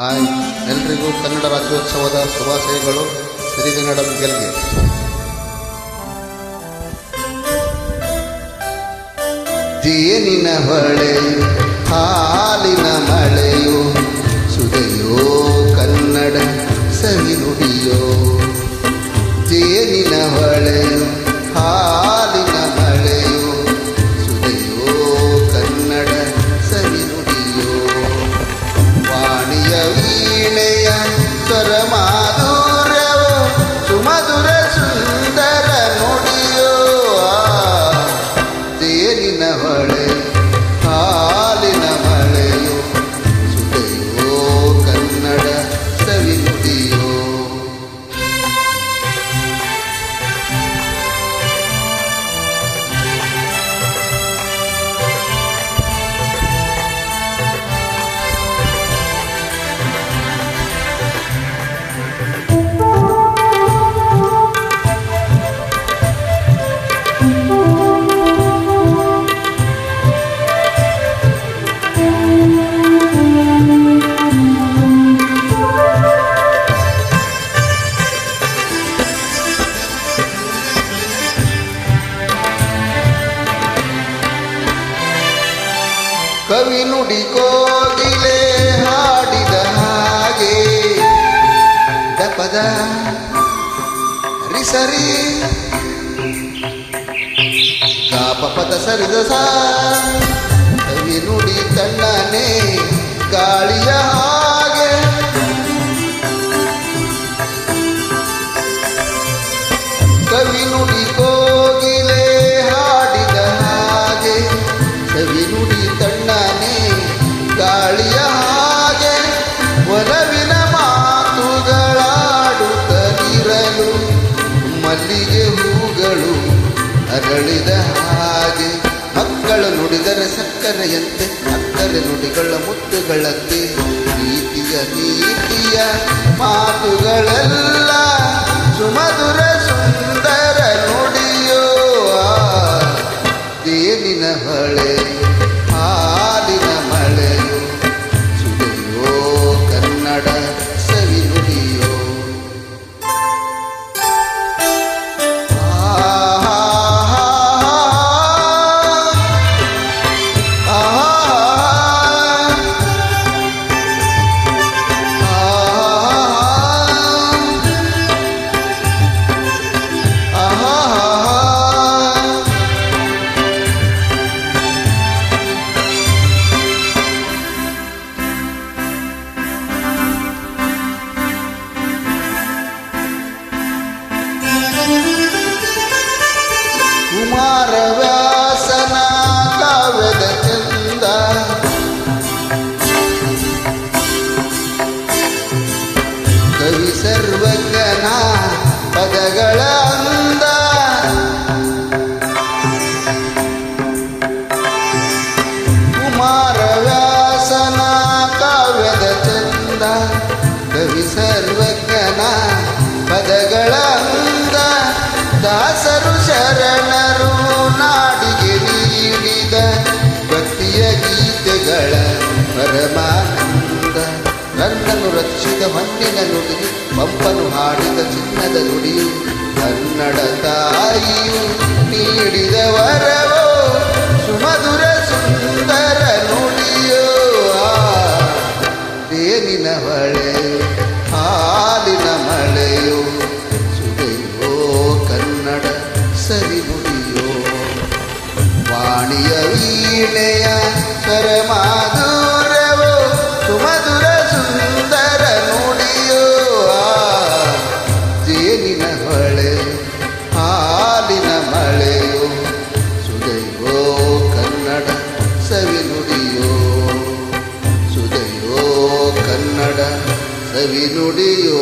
Hi. ಎಲ್ರಿಗೂ ಕನ್ನಡ ರಾಜ್ಯೋತ್ಸವದ ಶುಭಾಶಯಗಳು. ಸಿರಿಗನ್ನಡ ಗೆಲ್ಗೆ. ಜೇನಿನ ಹೊಳೆ ಹಾಲಿನ ಕವಿ ನುಡಿ ಕೋಗಿಲೆ ಹಾಡಿದ ಹಾಗೆ. ದಪದ ರಿಸರಿ ಗಾಪ ಪದ ಸರಿದ ಸಾ. ಕವಿ ನುಡಿ ತಣ್ಣನೆ ಗಾಳಿಯ ನುಡಿದರೆ ಸಕ್ಕರೆಯಂತೆ ಅಕ್ಕರೆ ನುಡಿಗಳ ಮುತ್ತುಗಳಂತೆ. ಪ್ರೀತಿಯ ನೀತಿಯ ಮಾತುಗಳೆಲ್ಲ ಸುಮಧುರ ಕುಮಾರವ್ಯಾಸನ ಕಾವ್ಯದ ಚಂದ. ಕವಿ ಸರ್ವಜ್ಞನ ಪದಗಳ ಅಂದ. ಕುಮಾರವ್ಯಾಸನ ಕಾವ್ಯದ ಚಂದ. ಕವಿ ಸರ್ವಜ್ಞನ ಪದಗಳ ಮಣ್ಣಿನ ನುಡಿ ಪಂಪನು ಹಾಡಿದ ಚಿನ್ನದ ನುಡಿ ಕನ್ನಡ ತಾಯಿಯು ನೀಡಿದ ಸುಮಧುರ ಸವಿನುಡಿಯೋ